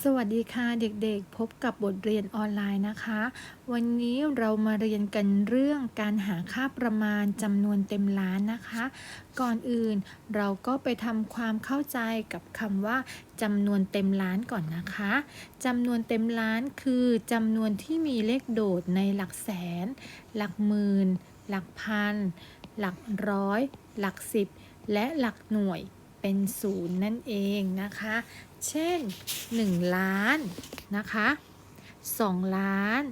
สวัสดีค่ะเด็กๆ พบกับบทเรียนออนไลน์นะคะ วันนี้เรามาเรียนกันเรื่องการหาค่าประมาณจำนวนเต็มล้านนะคะ ก่อนอื่นเราก็ไปทำความเข้าใจกับคำว่าจำนวนเต็มล้านก่อนนะคะจำนวนเต็มล้านคือจำนวนที่มีเลขโดดในหลักแสน หลักหมื่น หลักพัน หลักร้อย หลักสิบ และหลักหน่วยเป็นศูนย์นั่นเองนะคะ เช่น 1 ล้านนะคะ 2 ล้าน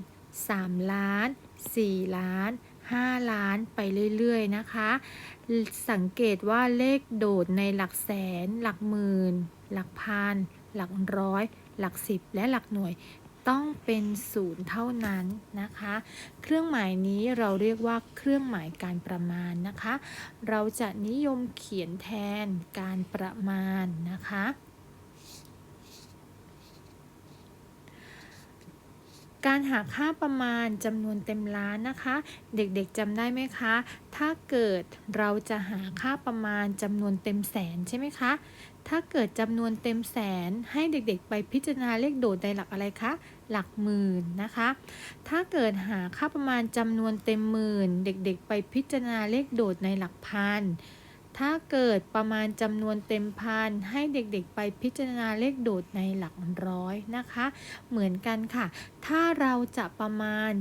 3 ล้าน 4 ล้าน 5 ล้านไปเรื่อยๆนะคะ สังเกตว่าเลขโดดในหลักแสน หลักหมื่น หลักพัน หลักร้อย หลักสิบ และหลักหน่วยต้องเป็นศูนย์เท่านั้นนะคะ เครื่องหมายนี้เราเรียกว่าเครื่องหมายการประมาณนะคะ เราจะนิยมเขียนแทนการประมาณนะคะ การหาค่าประมาณจำนวนเต็มล้านนะคะ เด็กๆจำได้ไหมคะ ถ้าเกิดเราจะหาค่าประมาณจำนวนเต็มแสนใช่ไหมคะ ถ้าเกิดจำนวนเต็มแสนให้เด็กๆ ไปพิจารณาเลขโดดในหลักอะไรคะ หลักหมื่นนะคะ ถ้าเกิดหาค่าประมาณจำนวนเต็มหมื่น เด็กๆ ไปพิจารณาเลขโดดในหลักพัน ถ้าเกิดประมาณจำนวนเต็มพันให้เด็กๆ ไปพิจารณาเลขโดดในหลักร้อยนะคะ เหมือนกันค่ะ ถ้าเราจะประมาณ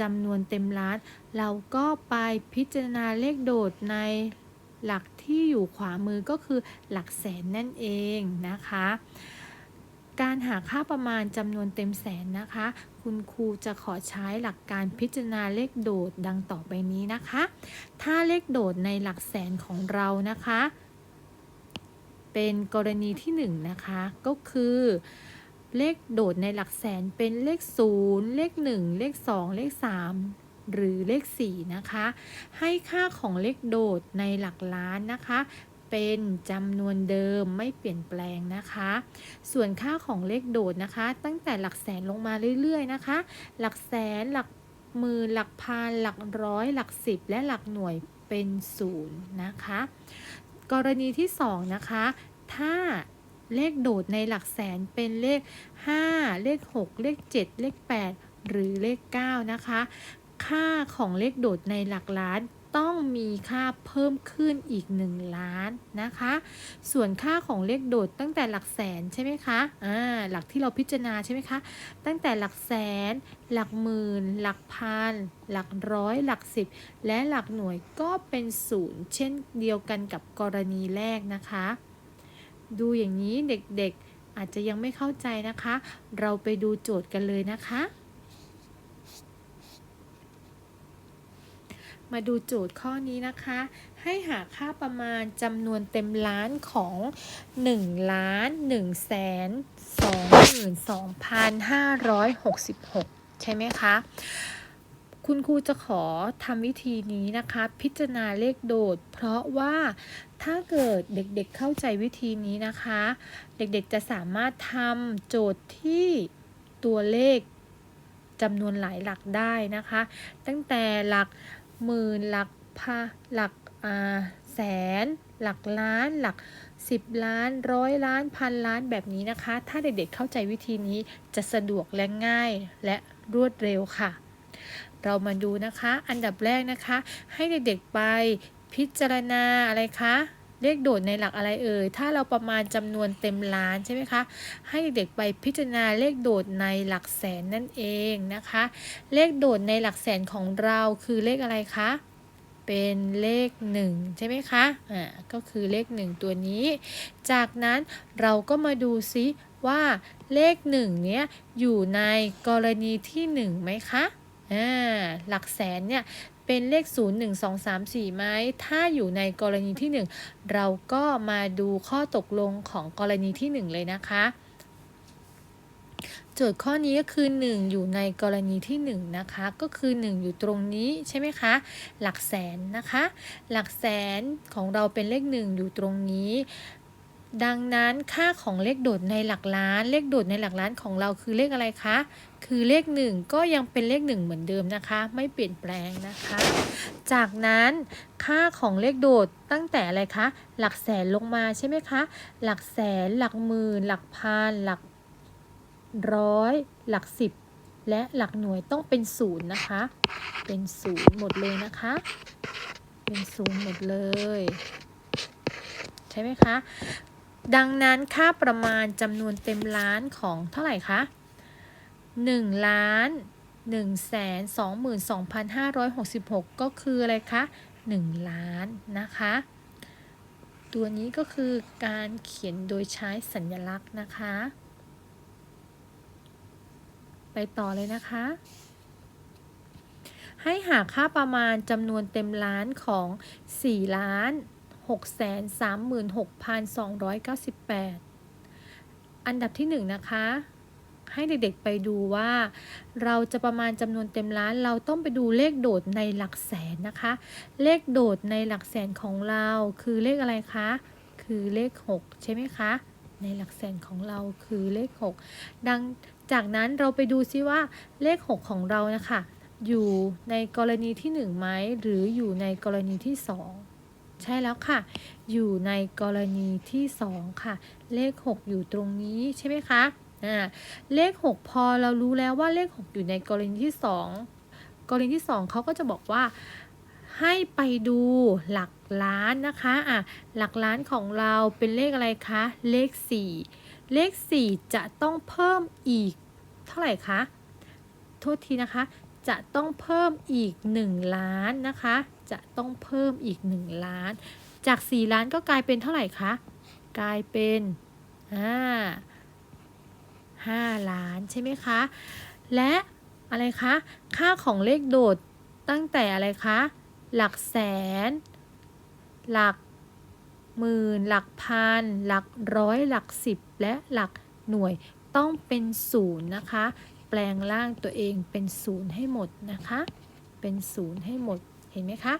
จำนวนเต็มล้าน เราก็ไปพิจารณาเลขโดดในหลักที่อยู่ขวามือก็คือหลักแสนนั่นเองนะคะ การหาค่าประมาณจำนวนเต็มแสนนะคะ คุณครูจะขอใช้หลักการพิจารณาเลขโดดดังต่อไปนี้นะคะ ถ้าเลขโดดในหลักแสนของเรานะคะ เป็นกรณีที่1นนะคะ ก็คือเลขโดดในหลักแสนเป็นเลข 0 เลข 1 เลข 2 เลข 3 หรือเลข 4 นะคะ ให้ค่าของเลขโดดในหลักล้านนะคะ เป็นจำนวนเดิมไม่เปลี่ยนแปลงนะคะ ส่วนค่าของเลขโดดนะคะ ตั้งแต่หลักแสนลงมาเรื่อยๆนะคะ หลักแสนหลักหมื่นหลักพันหลักร้อยหลักสิบและหลักหน่วยเป็นศูนย์นะคะ กรณีที่สองนะคะถ้าเลขโดดในหลักแสนเป็นเลข 5 เลข 6 เลข 7 เลข 8 หรือเลข 9 นะคะ ค่าของเลขโดดในหลักล้าน ต้องมีค่าเพิ่มขึ้นอีก 1 ล้านนะคะ ส่วนค่าของเลขโดดตั้งแต่หลักแสนใช่ไหมคะอ่าหลักที่เราพิจารณาใช่ไหมคะ ตั้งแต่หลักแสน หลักหมื่น หลักพัน หลักร้อย หลักสิบ และหลักหน่วยก็เป็นศูนย์เช่นเดียวกันกับกรณีแรกนะคะ ดูอย่างนี้เด็กๆอาจจะยังไม่เข้าใจนะคะ เราไปดูโจทย์กันเลยนะคะ มาดูโจทย์ข้อนี้นะคะ ให้หาค่าประมาณจำนวนเต็มล้านของ 1 ล้าน1แสน22,566 ใช่ไหมคะ คุณครูจะขอทำวิธีนี้นะคะ พิจารณาเลขโดด เพราะว่าถ้าเกิดเด็กๆเเข้าใจวิธีนี้นะคะ เด็กๆจะสามารถทำโจทย์ที่ตัวเลขจำนวนหลายหลักได้นะคะ ตั้งแต่หลัก หมื่นหลักพาหลักแสน หลักล้าน หลัก 10 ล้านร้อยล้านพันล้านแบบนี้นะคะ ถ้าเด็กๆเข้าใจวิธีนี้จะสะดวกและง่ายและรวดเร็วค่ะ เรามาดูนะคะ อันดับแรกนะคะ ให้เด็กๆไปพิจารณาอะไรคะ เลขโดดในหลักอะไรเอ่ย ถ้าเราประมาณจำนวนเต็มล้านใช่ไหมคะ ให้เด็กๆไปพิจารณาเลขโดดในหลักแสนนั่นเองนะคะ เลขโดดในหลักแสนของเราคือเลขอะไรคะ เป็นเลข 1 ใช่ไหมคะ อ่า ก็คือเลข 1 ตัวนี้ จากนั้นเราก็มาดูซิว่าเลข 1 เนี้ยอยู่ในกรณีที่ 1 ไหมคะ อ่า หลักแสนเนี่ย เป็นเลข 0 1 2 3 4ไหมถ้าอยู่ในกรณีที่ 1 เราก็มาดูข้อตกลงของกรณีที่ 1 เลยนะคะโจทย์ข้อนี้ก็คือ 1 อยู่ในกรณีที่ 1 นะคะ ก็คือ 1 อยู่ตรงนี้ใช่ไหมคะ หลักแสนนะคะ หลักแสนของเราเป็นเลข 1 อยู่ตรงนี้ ดังนั้นค่าของเลขโดดในหลักล้าน เลขโดดในหลักล้านของเราคือเลขอะไรคะ คือเลข 1 ก็ยังเป็นเลข 1 เหมือนเดิมนะคะ ไม่เปลี่ยนแปลงนะคะ จากนั้นค่าของเลขโดดตั้งแต่อะไรคะ หลักแสนลงมาใช่ไหมคะ หลักแสน หลักหมื่น หลักพัน หลักร้อย หลักสิบ และหลักหน่วยต้องเป็นศูนย์นะคะ เป็นศูนย์หมดเลยนะคะ เป็นศูนย์หมดเลย ใช่ไหมคะ ดังนั้นค่าประมาณจำนวนเต็มล้านของเท่าไหร่คะ1ล้าน1แสน22,566 ก็คืออะไรคะ 1 ล้านนะคะ ตัวนี้ก็คือการเขียนโดยใช้สัญลักษณ์นะคะ ไปต่อเลยนะคะ ให้หาค่าประมาณจำนวนเต็มล้านของ 4 ล้าน 636,298 อันดับที่ 1 นะคะ ให้เด็กๆไปดูว่า เราจะประมาณจำนวนเต็มล้าน เราต้องไปดูเลขโดดในหลักแสนนะคะ เลขโดดในหลักแสนของเราคือเลขอะไรคะ คือเลข 6 ใช่ไหมคะ ในหลักแสนของเราคือเลข 6 ดังจากนั้นเราไปดูซิว่าเลข 6 ของเรานะคะ อยู่ในกรณีที่1ไหมหรืออยู่ในกรณีที่2 ใช่แล้วค่ะ อยู่ในกรณีที่ 2 ค่ะ เลข 6 อยู่ตรงนี้ใช่ไหมคะอ่าเลข 6 พอเรารู้แล้วว่าเลข 6 อยู่ในกรณีที่ 2 กรณีที่ 2เขาก็จะบอกว่าให้ไปดูหลักล้านนะคะอะหลักล้านของเราเป็นเลขอะไรคะ เลข 4 เลข 4 จะต้องเพิ่มอีกเท่าไหร่คะ โทษทีนะคะ จะต้องเพิ่มอีก 1 ล้านนะคะ จะต้องเพิ่มอีก 1 ล้าน จาก 4 ล้านก็กลายเป็นเท่าไหร่คะ กลายเป็นอ่า5ล้านใช่ไหมคะ และอะไรคะ ค่าของเลขโดดตั้งแต่อะไรคะ หลักแสน หลักหมื่น หลักพัน หลักร้อย หลักสิบ และหลักหน่วยต้องเป็นศูนย์นะคะ แปลงร่างตัวเองเป็นศูนย์ให้หมดนะคะ เป็นศูนย์ให้หมดเห็นไหมคะ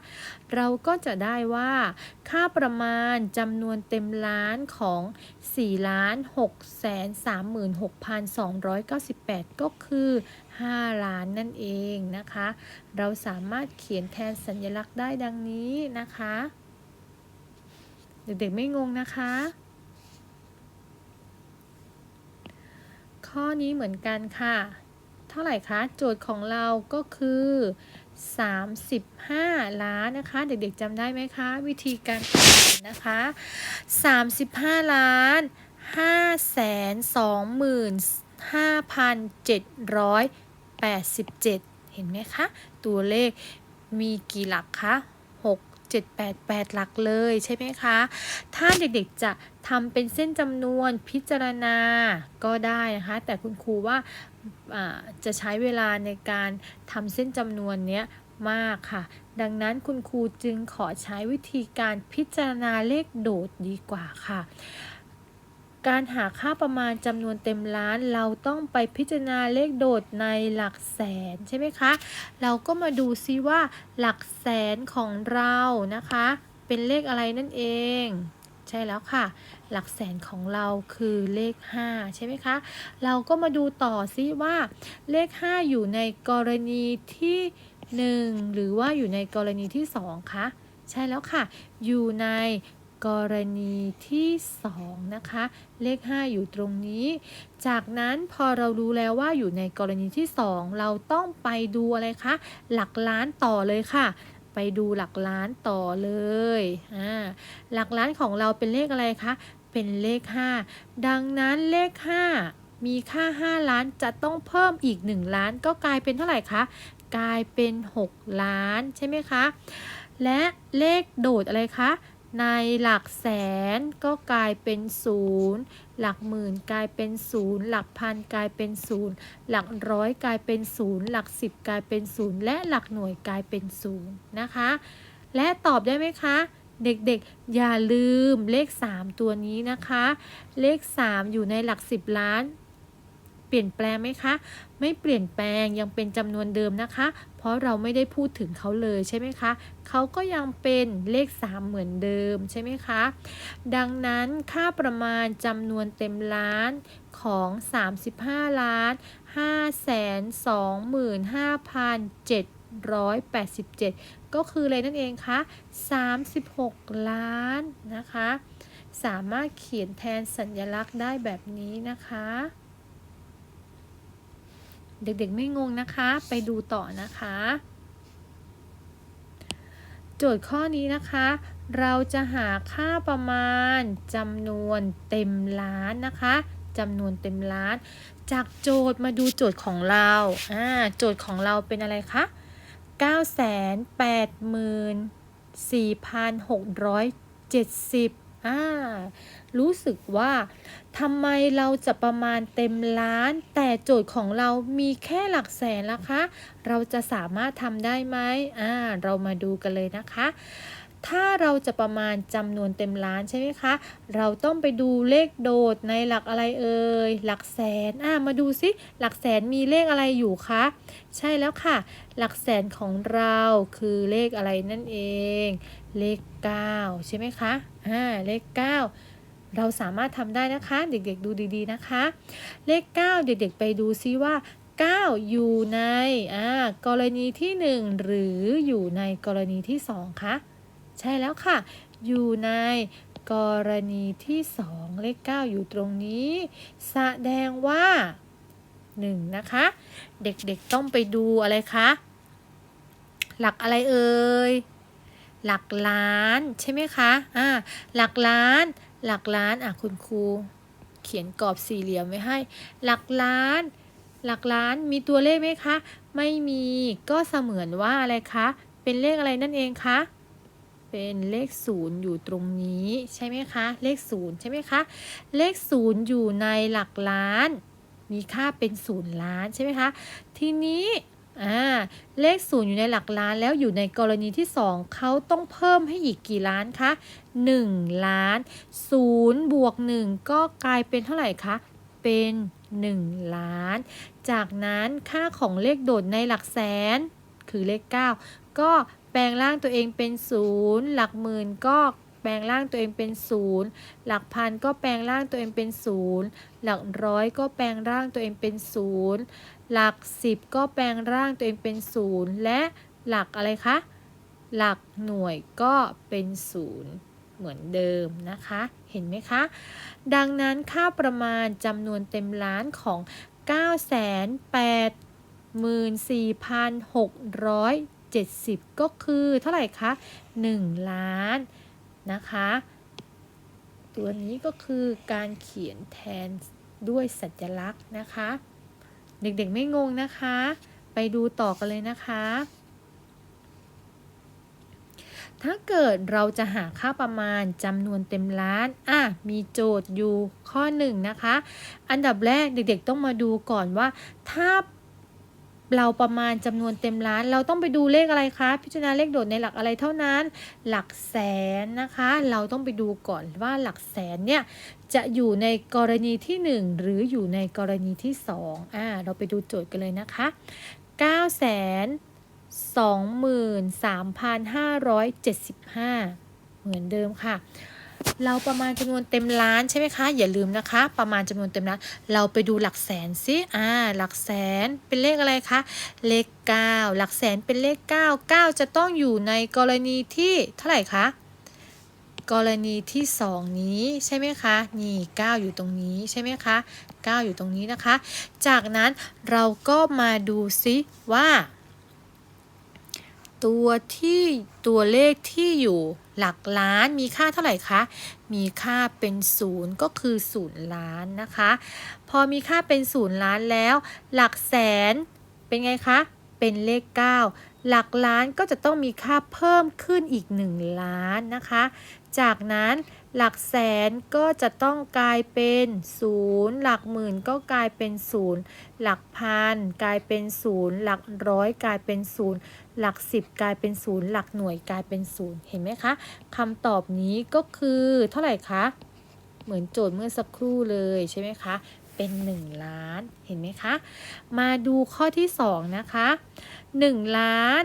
เราก็จะได้ว่าค่าประมาณจำนวนเต็มล้านของ4ล้าน6แสน36,298 ก็คือ 5 ล้านนั่นเองนะคะ เราสามารถเขียนแทนสัญลักษณ์ได้ดังนี้นะคะ เด็กๆไม่งงนะคะ ข้อนี้เหมือนกันค่ะ เท่าไหร่คะโจทย์ของเราก็คือ 35 ล้านนะคะ เด็กๆจำได้ไหมคะ วิธีการเขียนนะคะ 35 ล้าน5แสน25,787 เห็นไหมคะ ตัวเลขมีกี่หลักคะ 6 7 8 8 หลักเลยใช่ไหมคะ ถ้าเด็กๆจะ ทำเป็นเส้นจำนวนพิจารณาก็ได้นะคะ แต่คุณครูว่าจะใช้เวลาในการทำเส้นจำนวนเนี้ยมากค่ะ ดังนั้นคุณครูจึงขอใช้วิธีการพิจารณาเลขโดดดีกว่าค่ะ การหาค่าประมาณจำนวนเต็มล้าน เราต้องไปพิจารณาเลขโดดในหลักแสนใช่ไหมคะ เราก็มาดูซิว่าหลักแสนของเรานะคะ เป็นเลขอะไรนั่นเอง ใช่แล้วค่ะ หลักแสนของเราคือเลข 5 ใช่ไหมคะ เราก็มาดูต่อซิว่าเลข 5 อยู่ในกรณีที่ 1 หรือว่าอยู่ในกรณีที่ 2 คะ ใช่แล้วค่ะ อยู่ในกรณีที่ 2 นะคะ เลข 5 อยู่ตรงนี้ จากนั้นพอเรารู้แล้วว่าอยู่ในกรณีที่ 2 เราต้องไปดูอะไรคะ หลักล้านต่อเลยค่ะ ไปดูหลักล้านต่อเลยอ่าหลักล้านของเราเป็นเลขอะไรคะ เป็นเลข 5 ดังนั้นเลข 5 มีค่า 5 ล้านจะต้องเพิ่มอีก 1 ล้าน ก็กลายเป็นเท่าไหร่คะ กลายเป็น 6 ล้านใช่ไหมคะ และเลขโดดอะไรคะ ในหลักแสนก็กลายเป็น 0 หลักหมื่นกลายเป็น 0 หลักพันกลายเป็น 0 หลักร้อยกลายเป็น 0 หลัก 10 กลายเป็น 0 และหลักหน่วยกลายเป็น 0 นะคะ และตอบได้ไหมคะ เด็กๆ อย่าลืมเลข 3 ตัวนี้นะคะ เลข 3 อยู่ในหลัก 10 ล้าน เปลี่ยนแปลงไหมคะ ไม่เปลี่ยนแปลงยังเป็นจำนวนเดิมนะคะ เพราะเราไม่ได้พูดถึงเขาเลยใช่ไหมคะ เขาก็ยังเป็นเลข 3 เหมือนเดิมใช่ไหมคะ ดังนั้นค่าประมาณจำนวนเต็มล้านของ 35 ล้าน5 2 5 7 787 ก็คือเลยนั่นเองคะ36 ล้านนะคะ สามารถเขียนแทนสัญลักษณ์ได้แบบนี้นะคะ เด็กๆไม่งงนะคะ ไปดูต่อนะคะ โจทย์ข้อนี้นะคะเราจะหาค่าประมาณจำนวนเต็มล้านนะคะจำนวนเต็มล้าน จากโจทย์มาดูโจทย์ของเราโจทย์ของเราเป็นอะไรคะ 9 8 4 6 7 0อ่ารู้สึกว่าทำไมเราจะประมาณเต็มล้าน แต่โจทย์ของเรามีแค่หลักแสนละคะ เราจะสามารถทำได้ไหมอ่าเรามาดูกันเลยนะคะ ถ้าเราจะประมาณจำนวนเต็มล้านใช่ไหมคะ เราต้องไปดูเลขโดดในหลักอะไรเอ่ย หลักแสน อ่า มาดูซิ หลักแสนมีเลขอะไรอยู่คะ ใช่แล้วค่ะ หลักแสนของเราคือเลขอะไรนั่นเอง เลข 9 ใช่ไหมคะ อ่า เลข 9เราสามารถทำได้นะคะ เด็กๆดูดีๆนะคะ เลข 9 เด็กๆไปดูซิว่า 9 อยู่ในอ่ากรณีที่ 1 หรืออยู่ในกรณีที่ 2 คะ ใช่แล้วค่ะ อยู่ในกรณีที่ 2 เลข 9 อยู่ตรงนี้ แสดงว่า 1 นะคะ เด็กๆต้องไปดูอะไรคะ หลักอะไรเอ่ย หลักล้านใช่ไหมคะอ่าหลักล้าน หลักล้านอะคุณครูเขียนกรอบสี่เหลี่ยมไว้ให้ หลักล้าน หลักล้านมีตัวเลขไหมคะ ไม่มีก็เสมือนว่าอะไรคะ เป็นเลขอะไรนั่นเองคะ เป็นเลขศูนย์อยู่ตรงนี้ใช่ไหมคะ เลขศูนย์ใช่ไหมคะ เลขศูนย์อยู่ในหลักล้าน มีค่าเป็นศูนย์ล้านใช่ไหมคะ ทีนี้เลขศูนย์อยู่ในหลักล้านแล้วอยู่ในกรณีที่ 2เขาต้องเพิ่มให้อีกกี่ล้านคะ1 ล้าน0บวก1ก็กลายเป็นเท่าไหร่คะ เป็น 1 ล้าน จากนั้นค่าของเลขโดดในหลักแสนคือเลข 9 ก็ ปลงร่างตัวเองเป็น0หลักหมื่นก็แปลงร่างตัวเองเป็น0หลักพันก็แปลงร่างตัวเองเป็น0หลักร้อยก็แปลงร่างตัวเองเป็น0หลัก10ก็แปลงร่างตัวเองเป็น0และหลักอะไรคะ หลักหน่วยก็เป็น0เหมือนเดิมนะคะ เห็นไหมคะ ดังนั้นค่าประมาณจำนวนเต็มล้านของ 70 ก็คือเท่าไหร่คะ 1 ล้านนะคะ ตัวนี้ก็คือการเขียนแทนด้วยสัญลักษณ์นะคะ เด็กๆไม่งงนะคะ ไปดูต่อกันเลยนะคะ ถ้าเกิดเราจะหาค่าประมาณจำนวนเต็มล้าน อะ มีโจทย์อยู่ข้อหนึ่งนะคะ อันดับแรกเด็กๆต้องมาดูก่อนว่า ถ้า เราประมาณจำนวนเต็มล้าน เราต้องไปดูเลขอะไรคะ พิจารณาเลขโดดในหลักอะไรเท่านั้น หลักแสนนะคะ เราต้องไปดูก่อนว่าหลักแสนเนี่ยจะอยู่ในกรณีที่ 1 หรืออยู่ในกรณีที่2อ่าเราไปดูโจทย์กันเลยนะคะ9 2 3 575 เหมือนเดิมค่ะ เราประมาณจำนวนเต็มล้านใช่ไหมคะ อย่าลืมนะคะ ประมาณจำนวนเต็มล้าน เราไปดูหลักแสนซิอ่าหลักแสนเป็นเลขอะไรคะ เลข 9 หลักแสนเป็นเลข 9 9 จะต้องอยู่ในกรณีที่เท่าไหร่คะ กรณีที่ 2 นี้ใช่ไหมคะ นี่ 9 อยู่ตรงนี้ใช่ไหมคะ 9 อยู่ตรงนี้นะคะ จากนั้นเราก็มาดูซิว่า ตัวที่ตัวเลขที่อยู่ หลักล้านมีค่าเท่าไหร่คะ มีค่าเป็นศูนย์ก็คือศูนย์ล้านนะคะ พอมีค่าเป็นศูนย์ล้านแล้ว หลักแสนเป็นไงคะ เป็นเลข 9 หลักล้านก็จะต้องมีค่าเพิ่มขึ้นอีก 1 ล้านนะคะ จากนั้นหลักแสนก็จะต้องกลายเป็น0หลักหมื่นก็กลายเป็น0หลักพันกลายเป็น0หลักร้อยกลายเป็น0 หลัก 10 กลายเป็น0หลักหน่วยกลายเป็น0เห็นไหมคะคำตอบนี้ก็คือเท่าไหร่คะเหมือนโจทย์เมื่อสักครู่เลยใช่ไหมคะเป็น 1 ล้านเห็นไหมคะ มาดูข้อที่ 2 นะคะ 1 ล้าน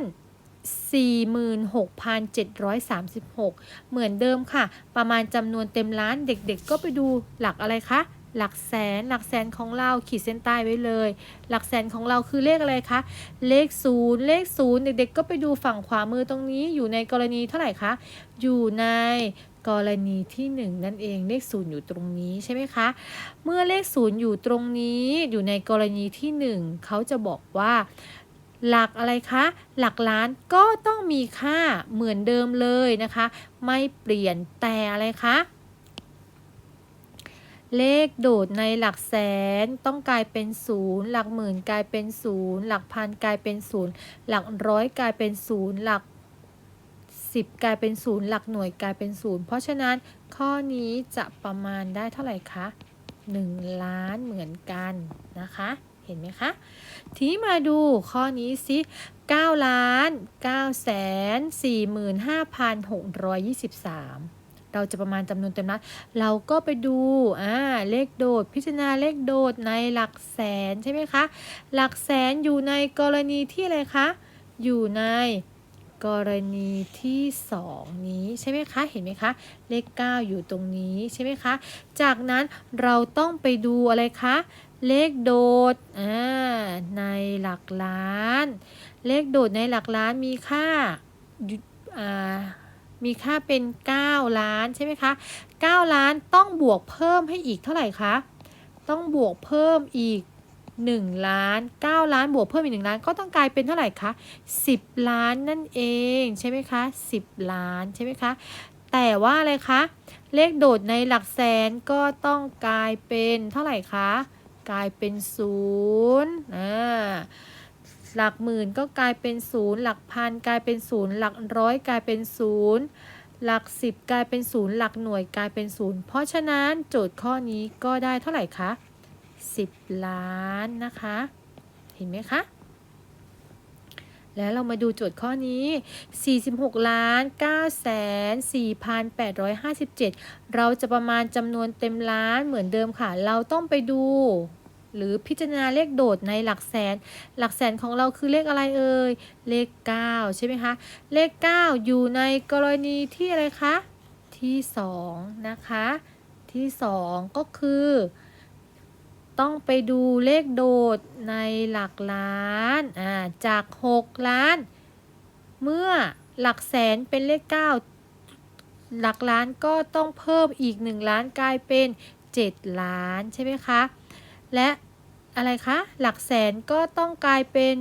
46,736 เหมือนเดิมค่ะ ประมาณจำนวนเต็มล้านเด็กๆ ก็ไปดูหลักอะไรคะ หลักแสน หลักแสนของเราขีดเส้นใต้ไว้เลย หลักแสนของเราคือเลขอะไรคะ เลขศูนย์เลขศูนย์เด็กๆ ก็ไปดูฝั่งขวามือตรงนี้ อยู่ในกรณีเท่าไหร่คะ อยู่ในกรณีที่ 1 นั่นเองเลขศูนย์อยู่ตรงนี้ใช่ไหมคะ เมื่อเลขศูนย์อยู่ตรงนี้อยู่ในกรณีที่ 1 เขาจะบอกว่า หลักอะไรคะ หลักล้านก็ต้องมีค่าเหมือนเดิมเลยนะคะ ไม่เปลี่ยนแต่อะไรคะ เลขโดดในหลักแสนต้องกลายเป็นศูนย์หลักหมื่นกลายเป็นศูนย์หลักพันกลายเป็นศูนย์หลักร้อยกลายเป็นศูนย์หลักสิบกลายเป็นศูนย์หลักหน่วยกลายเป็นศูนย์เพราะฉะนั้นข้อนี้จะประมาณได้เท่าไหร่คะ1 ล้านเหมือนกันนะคะเห็นไหมคะ ทีมาดูข้อนี้สิ9ล้าน9แสน45,623 เราจะประมาณจำนวนเต็มล้านเราก็ไปดูอ่าเลขโดด พิจารณาเลขโดดในหลักแสนใช่ไหมคะ หลักแสนอยู่ในกรณีที่อะไรคะ อยู่ในกรณีที่ 2 นี้ใช่ไหมคะ เห็นไหมคะ เลข 9 อยู่ตรงนี้ใช่ไหมคะ จากนั้นเราต้องไปดูอะไรคะ เลขโดดอ่าในหลักล้าน เลขโดดในหลักล้านมีค่าอ่า มีค่าเป็น 9 ล้านใช่ไหมคะ 9 ล้านต้องบวกเพิ่มให้อีกเท่าไหร่คะ ต้องบวกเพิ่มอีก 1 ล้าน 9 ล้านบวกเพิ่มอีก 1 ล้านก็ต้องกลายเป็นเท่าไหร่คะ 10 ล้านนั่นเองใช่ไหมคะ 10 ล้านใช่ไหมคะ แต่ว่าอะไรคะ เลขโดดในหลักแสนก็ต้องกลายเป็นเท่าไหร่คะ กลายเป็น0อ่า หลักหมื่นก็กลายเป็นศูนย์หลักพันกลายเป็นศูนย์หลักร้อยกลายเป็นศูนย์หลักสิบกลายเป็นศูนย์หลักหน่วยกลายเป็นศูนย์เพราะฉะนั้นโจทย์ข้อนี้ก็ได้เท่าไหร่คะ10 ล้านนะคะ เห็นไหมคะแล้วเรามาดูโจทย์ข้อนี้ 46ล้าน9 4 8 5 7 เราจะประมาณจำนวนเต็มล้านเหมือนเดิมค่ะ เราต้องไปดู หรือพิจารณาเลขโดดในหลักแสน หลักแสนของเราคือเลขอะไรเอ่ย เลข 9 ใช่ไหมคะ เลข 9 อยู่ในกรณีที่อะไรคะ ที่ 2 นะคะ ที่ 2 ก็คือ ต้องไปดูเลขโดดในหลักล้านอ่าจาก 6 ล้าน เมื่อหลักแสนเป็นเลข 9 หลักล้านก็ต้องเพิ่มอีก 1 ล้านกลายเป็น 7 ล้านใช่ไหมคะ และอะไรคะ หลักแสนก็ต้องกลายเป็น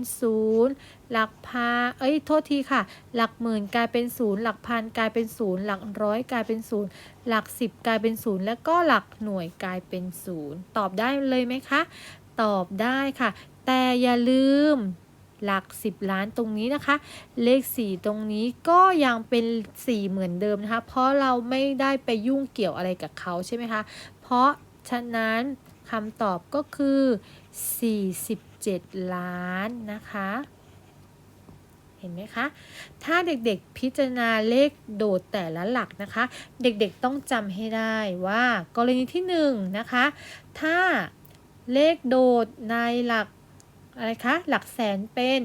0หลักพาเอ้ย โทษทีค่ะ หลักหมื่นกลายเป็น0หลักพันกลายเป็น0หลักร้อยกลายเป็น0หลัก10กลายเป็น0แล้วก็หลักหน่วยกลายเป็น0ตอบได้เลยไหมคะ ตอบได้ค่ะ แต่อย่าลืมหลัก 10 ล้านตรงนี้นะคะ เลข 4 ตรงนี้ก็ยังเป็น 4 เหมือนเดิมนะคะ เพราะเราไม่ได้ไปยุ่งเกี่ยวอะไรกับเขาใช่ไหมคะ เพราะฉะนั้น คำตอบก็คือ 47 ล้านนะคะ เห็นไหมคะ ถ้าเด็กๆพิจารณาเลขโดดแต่ละหลักนะคะ เด็กๆต้องจำให้ได้ว่ากรณีที่1นะคะ ถ้าเลขโดดในหลักอะไรคะ หลักแสนเป็น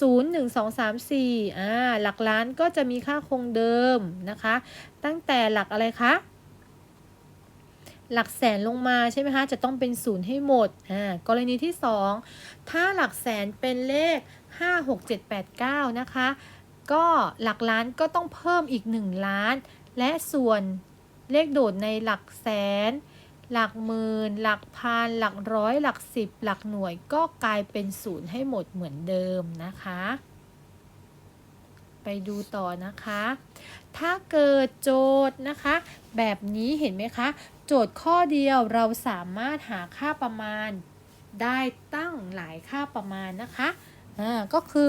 0 1 2 3 4อ่าหลักล้านก็จะมีค่าคงเดิมนะคะ ตั้งแต่หลักอะไรคะ หลักแสนลงมาใช่ไหมคะ จะต้องเป็นศูนย์ให้หมด อ่า กรณีที่ 2 ถ้าหลักแสนเป็นเลข 5 6 7 8 9 นะคะ ก็หลักล้านก็ต้องเพิ่มอีก 1 ล้าน และส่วนเลขโดดในหลักแสน หลักหมื่น หลักพัน หลักร้อย หลักสิบ หลักหน่วย ก็กลายเป็นศูนย์ให้หมดเหมือนเดิมนะคะ ไปดูต่อนะคะ ถ้าเกิดโจทย์นะคะ แบบนี้เห็นไหมคะ โจทย์ข้อเดียวเราสามารถหาค่าประมาณได้ตั้งหลายค่าประมาณนะคะอ่าก็คือ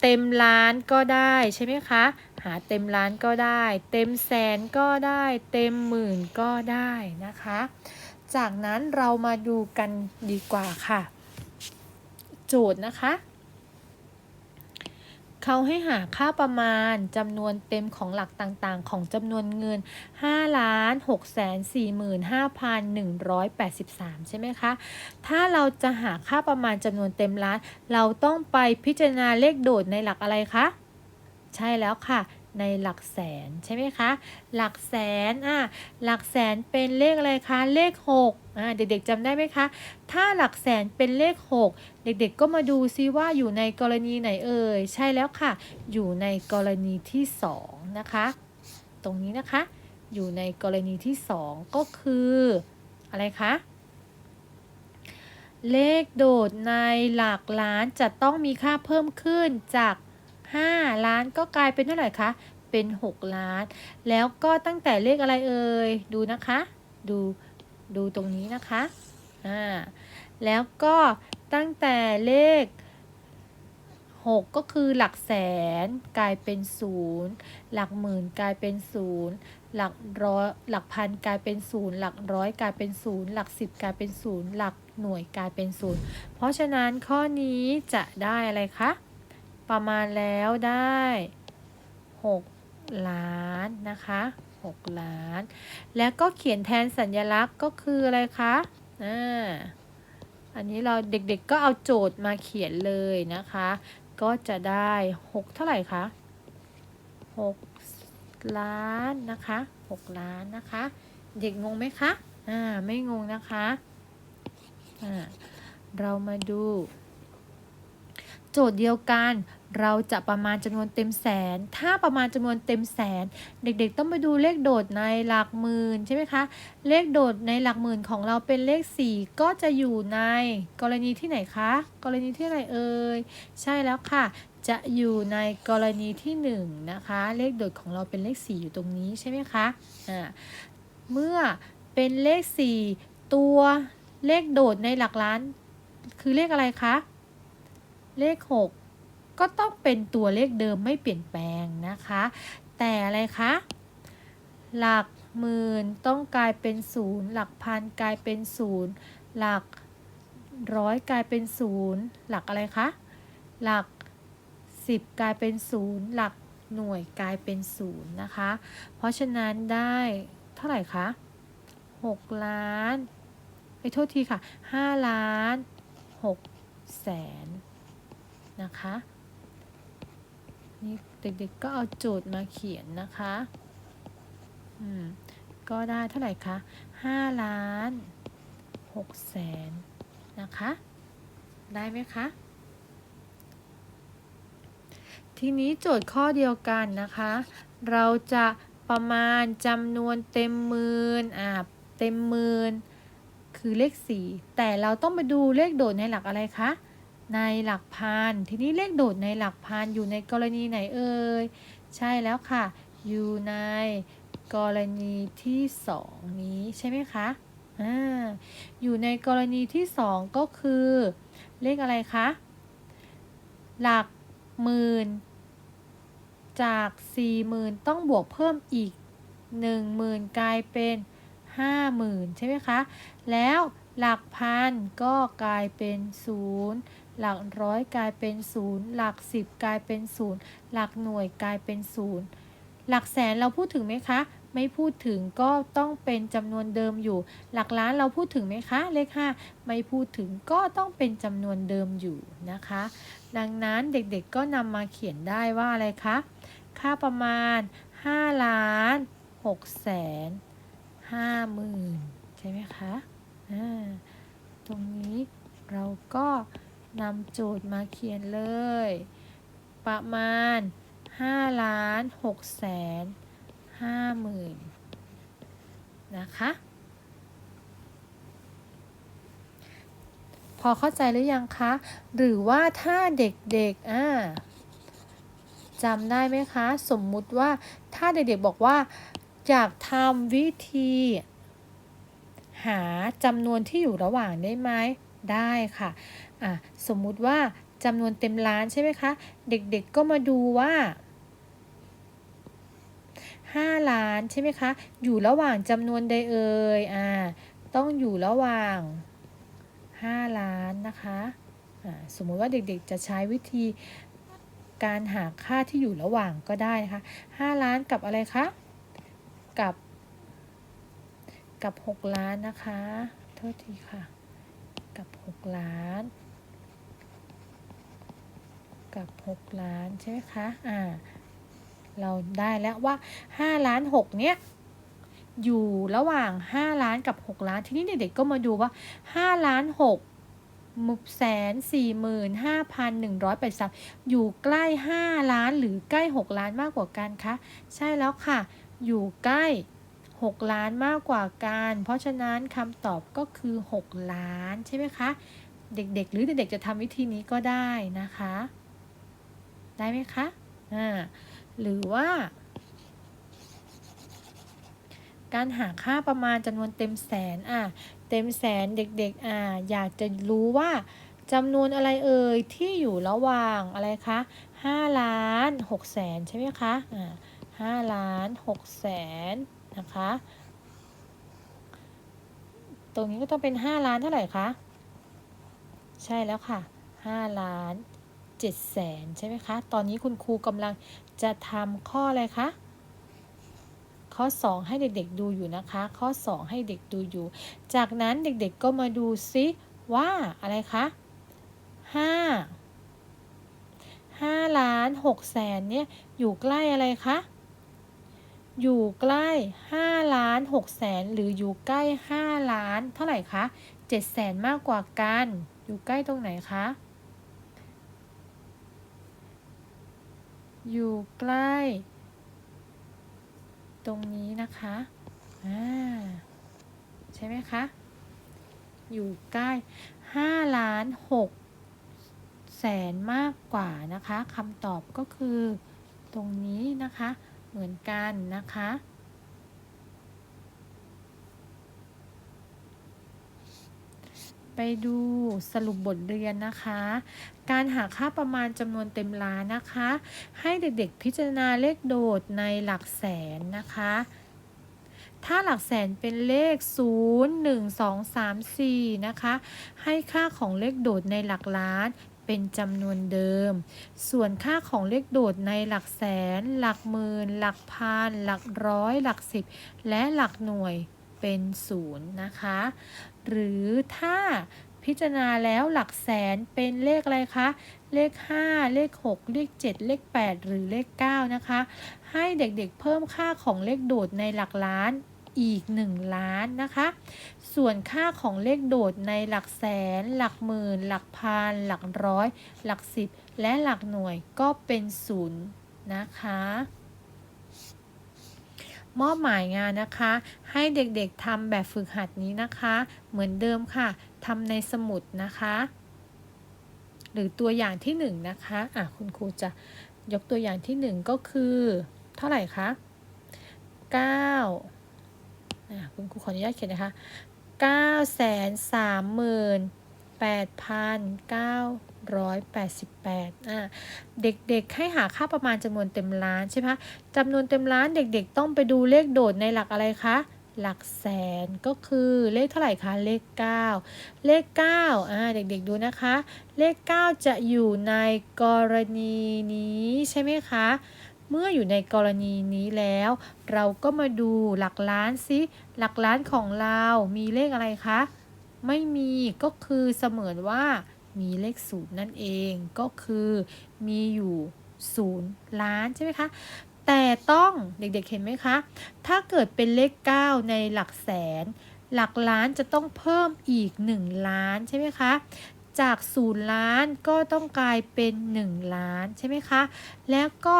เต็มล้านก็ได้ใช่ไหมคะ หาเต็มล้านก็ได้ เต็มแสนก็ได้ เต็มหมื่นก็ได้นะคะ จากนั้นเรามาดูกันดีกว่าค่ะ โจทย์นะคะ เขาให้หาค่าประมาณจำนวนเต็มของหลักต่างๆ ของจำนวนเงิน5ล้าน6แสน45,183 ใช่ไหมคะ ถ้าเราจะหาค่าประมาณจำนวนเต็มล้าน เราต้องไปพิจารณาเลขโดดในหลักอะไรคะ ใช่แล้วค่ะ ในหลักแสนใช่ไหมคะ หลักแสนอะหลักแสนเป็นเลขอะไรคะ เลข6อ่าเด็กๆจำได้ไหมคะ ถ้าหลักแสนเป็นเลข 6 เด็กๆก็มาดูซิว่าอยู่ในกรณีไหนเอ่ย ใช่แล้วค่ะ อยู่ในกรณีที่2นะคะ ตรงนี้นะคะ อยู่ในกรณีที่สองก็คืออะไรคะเลขโดดในหลักล้านจะต้องมีค่าเพิ่มขึ้นจาก 5 ล้านก็กลายเป็นเท่าไหร่คะ เป็น 6 ล้าน แล้วก็ตั้งแต่เลขอะไรเอ่ย ดูนะคะ ดู ดูตรงนี้นะคะ อ่า แล้วก็ตั้งแต่เลข 6 ก็คือหลักแสนกลายเป็น 0 หลักหมื่นกลายเป็น 0 หลักร้อยหลักพันกลายเป็น 0 หลักร้อยกลายเป็น 0 หลัก 10 กลายเป็น 0 หลักหน่วยกลายเป็น 0 เพราะฉะนั้นข้อนี้จะได้อะไรคะ ประมาณแล้วได้ 6 ล้านนะคะ6ล้าน แล้วก็เขียนแทนสัญลักษณ์ก็คืออะไรคะอ่าอันนี้เราเด็กๆก็เอาโจทย์มาเขียนเลยนะคะ ก็จะได้ 6 เท่าไหร่คะ6ล้านนะคะ6ล้านนะคะ เด็กงงไหมคะอ่าไม่งงนะคะอ่าเรามาดู โจทย์เดียวกัน เราจะประมาณจำนวนเต็มแสน ถ้าประมาณจำนวนเต็มแสน เด็กๆ ต้องไปดูเลขโดดในหลักหมื่นใช่ไหมคะ เลขโดดในหลักหมื่นของเราเป็นเลข 4 ก็จะอยู่ในกรณีที่ไหนคะ กรณีที่ไหนเอ่ย ใช่แล้วค่ะ จะอยู่ในกรณีที่ 1 นะคะ เลขโดดของเราเป็นเลข 4 อยู่ตรงนี้ใช่ไหมคะ อ่า เมื่อเป็นเลข 4 ตัวเลขโดดในหลักล้าน คือเลขอะไรคะ เลข 6 ก็ต้องเป็นตัวเลขเดิมไม่เปลี่ยนแปลงนะคะ แต่อะไรคะ หลักหมื่นต้องกลายเป็น0หลักพันกลายเป็น0หลักร้อยกลายเป็น0หลักอะไรคะหลัก10กลายเป็น0หลักหน่วยกลายเป็น0นย์นะคะ เพราะฉะนั้นได้เท่าไหร่คะ6ล้านไอ้โทษทีค่ะ5ล้าน6แสนนะคะ นี่เด็กๆก็เอาจทย์มาเขียนนะคะ อืม ก็ได้เท่าไหร่คะ5ล้าน6แสนนะคะ ได้ไหมคะ ทีนี้โจทย์ข้อเดียวกันนะคะ เราจะประมาณจำนวนเต็มหมื่นอ่าเต็มหมื่นคือเลข4แต่เราต้องไปดูเลขโดดในหลักอะไรคะ ในหลักพัน ทีนี้เลขโดดในหลักพันอยู่ในกรณีไหนเอ่ย ใช่แล้วค่ะ อยู่ในกรณีที่2นี้ใช่ไหมคะ อ่า อยู่ในกรณีที่2ก็คือ เลขอะไรคะ หลักหมื่น จาก40,000ต้องบวกเพิ่มอีก10,000กลายเป็น50,000ใช่ไหมคะ แล้วหลักพันก็กลายเป็น0 หลักร้อยกลายเป็น0หลัก10กลายเป็น0หลักหน่วยกลายเป็น0หลักแสนเราพูดถึงไหมคะ ไม่พูดถึงก็ต้องเป็นจำนวนเดิมอยู่ หลักล้านเราพูดถึงไหมคะเลข5ไม่พูดถึงก็ต้องเป็นจำนวนเดิมอยู่นะคะ ดังนั้นเด็กๆก็นำมาเขียนได้ว่าอะไรคะค่าประมาณ 5 ล้าน6แสน5หมื่นใช่ไหมคะตรงนี้เราก็ นำโจทย์มาเขียนเลย ประมาณ5ล้าน6แสน5หมื่นนะคะ พอเข้าใจหรือยังคะ หรือว่าถ้าเด็กๆอ่าจำได้ไหมคะ สมมุติว่าถ้าเด็กๆบอกว่า อยากทำวิธี หาจำนวนที่อยู่ระหว่างได้ไหมได้ค่ะ อะสมมุติว่าจำนวนเต็มล้านใช่ไหมคะ เด็กๆก็มาดูว่า5ล้านใช่ไหมคะ อยู่ระหว่างจำนวนใดเอ่ยอ่าต้องอยู่ระหว่าง5ล้านนะคะอ่าสมมุติว่าเด็กๆจะใช้วิธีการหาค่าที่อยู่ระหว่างก็ได้นะคะ5ล้านกับอะไรคะ กับ กับ6ล้านนะคะ โทษทีค่ะ กับ6ล้าน กับ 6 ล้านใช่ไหมคะ อ่า เราได้แล้วว่า 5 ล้าน 6 เนี้ยอยู่ระหว่าง 5 ล้านกับ 6 ล้าน ทีนี้เด็กๆก็มาดูว่า 5 ล้าน6มุกแสนสี่หมื่นห้าพันหนึ่งร้อยแปดสิบอยู่ใกล้ 5 ล้านหรือใกล้ 6 ล้านมากกว่ากันคะ ใช่แล้วค่ะ อยู่ใกล้ 6 ล้านมากกว่ากัน เพราะฉะนั้นคำตอบก็คือ 6 ล้านใช่ไหมคะ เด็กๆ หรือเด็กๆ จะทำวิธีนี้ก็ได้นะคะ ได้ไหมคะอ่าหรือว่า การหาค่าประมาณจำนวนเต็มแสนอะเต็มแสนเด็กๆอ่าอยากจะรู้ว่าจำนวนอะไรเอ่ยที่อยู่ระหว่างอะไรคะ5ล้าน6แสนใช่ไหมคะอ่า5ล้าน6แสนนะคะตรงนี้ก็ต้องเป็น 5 ล้านเท่าไหร่คะ ใช่แล้วค่ะ 5 ล้าน 7แสนใช่ไหมคะ ตอนนี้คุณครูกำลังจะทำข้ออะไรคะ ข้อ 2 ให้เด็กๆดูอยู่นะคะ ข้อ 2 ให้เด็กดูอยู่ จากนั้นเด็กๆก็มาดูซิว่าอะไรคะ5 5ล้าน6แสนเนี่ยอยู่ใกล้อะไรคะ อยู่ใกล้5ล้าน6แสนหรืออยู่ใกล้5ล้านเท่าไหร่คะ7แสนมากกว่ากัน อยู่ใกล้ตรงไหนคะ อยู่ใกล้ ตรงนี้นะคะอ่าใช่ไหมคะ อยู่ใกล้5ล้าน6แสนมากกว่านะคะคำตอบก็คือตรงนี้นะคะ เหมือนกันนะคะ ไปดูสรุปบทเรียนนะคะ การหาค่าประมาณจำนวนเต็มล้านนะคะ ให้เด็กๆพิจารณาเลขโดดในหลักแสนนะคะ ถ้าหลักแสนเป็นเลข 0 1 2 3 4 นะคะ ให้ค่าของเลขโดดในหลักล้านเป็นจำนวนเดิม ส่วนค่าของเลขโดดในหลักแสน หลักหมื่น หลักพัน หลักร้อย หลักสิบ และหลักหน่วยเป็นศูนย์นะคะ หรือถ้า พิจารณาแล้วหลักแสนเป็นเลขอะไรคะ เลข 5 เลข 6 เลข 7 เลข 8 หรือเลข 9 นะคะ ให้เด็กๆเพิ่มค่าของเลขโดดในหลักล้านอีก 1 ล้านนะคะ ส่วนค่าของเลขโดดในหลักแสน หลักหมื่น หลักพัน หลักร้อย หลักสิบ และหลักหน่วยก็เป็นศูนย์นะคะมอบหมายงานนะคะ ให้เด็กๆทำแบบฝึกหัดนี้นะคะ เหมือนเดิมค่ะ ทำในสมุดนะคะ หรือตัวอย่างที่1นนะคะอะคุณครูจะยกตัวอย่างที่ 1 ก็คือ เท่าไหร่คะ9คุณครูขออนุญาตเขียนนะคะ 9 3 8 9 8 8อ่าเด็กๆให้หาค่าประมาณจำนวนเต็มล้านใช่ไหมจำนวนเต็มล้านเด็กๆ ต้องไปดูเลขโดดในหลักอะไรคะ หลักแสนก็คือเลขเท่าไหร่คะเลข 9 เลข9อ่าเด็กๆดูนะคะ เลข 9 จะอยู่ในกรณีนี้ใช่ไหมคะ เมื่ออยู่ในกรณีนี้แล้ว เราก็มาดูหลักล้านสิหลักล้านของเรามีเลขอะไรคะไม่มีก็คือเสมือนว่ามีเลขศูนย์นั่นเองก็คือมีอยู่ศูนย์ล้านใช่ไหมคะ แต่ต้องเด็กๆเห็นไหมคะ ถ้าเกิดเป็นเลข 9 ในหลักแสน หลักล้านจะต้องเพิ่มอีก 1 ล้านใช่ไหมคะ จาก 0 ล้านก็ต้องกลายเป็น 1 ล้านใช่ไหมคะ แล้วก็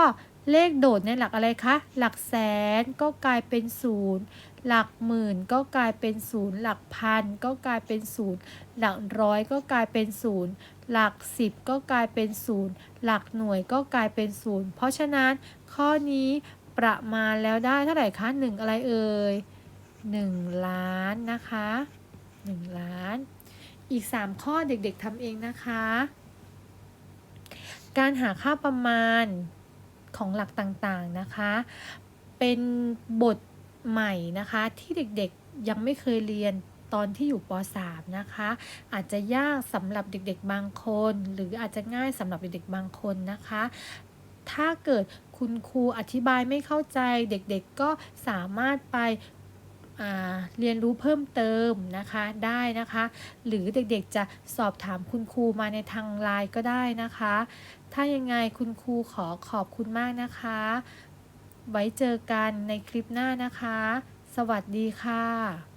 เลขโดดในหลักอะไรคะ หลักแสนก็กลายเป็นศูนย์หลักหมื่นก็กลายเป็นศูนย์หลักพันก็กลายเป็นศูนย์หลักร้อยก็กลายเป็นศูนย์ หลักสิบก็กลายเป็นศูนย์หลักหน่วยก็กลายเป็นศูนย์เพราะฉะนั้นข้อนี้ประมาณแล้วได้เท่าไหร่คะหนึ่งอะไรเอ่ยหนึ่งล้านนะคะหนึ่งล้าน อีก 3 ข้อเด็กๆทำเองนะคะ การหาค่าประมาณของหลักต่างๆนะคะ เป็นบทใหม่นะคะที่เด็กๆยังไม่เคยเรียน ตอนที่อยู่ป .3 นะคะ อาจจะยากสำหรับเด็กๆบางคน หรืออาจจะง่ายสำหรับเด็กๆบางคนนะคะ ถ้าเกิดคุณครูอธิบายไม่เข้าใจเด็กๆก็สามารถไปเรียนรู้เพิ่มเติมนะคะได้นะคะ หรือเด็กๆจะสอบถามคุณครูมาในทางไลน์ก็ได้นะคะ ถ้ายังไงคุณครูขอขอบคุณมากนะคะ ไว้เจอกันในคลิปหน้านะคะ สวัสดีค่ะ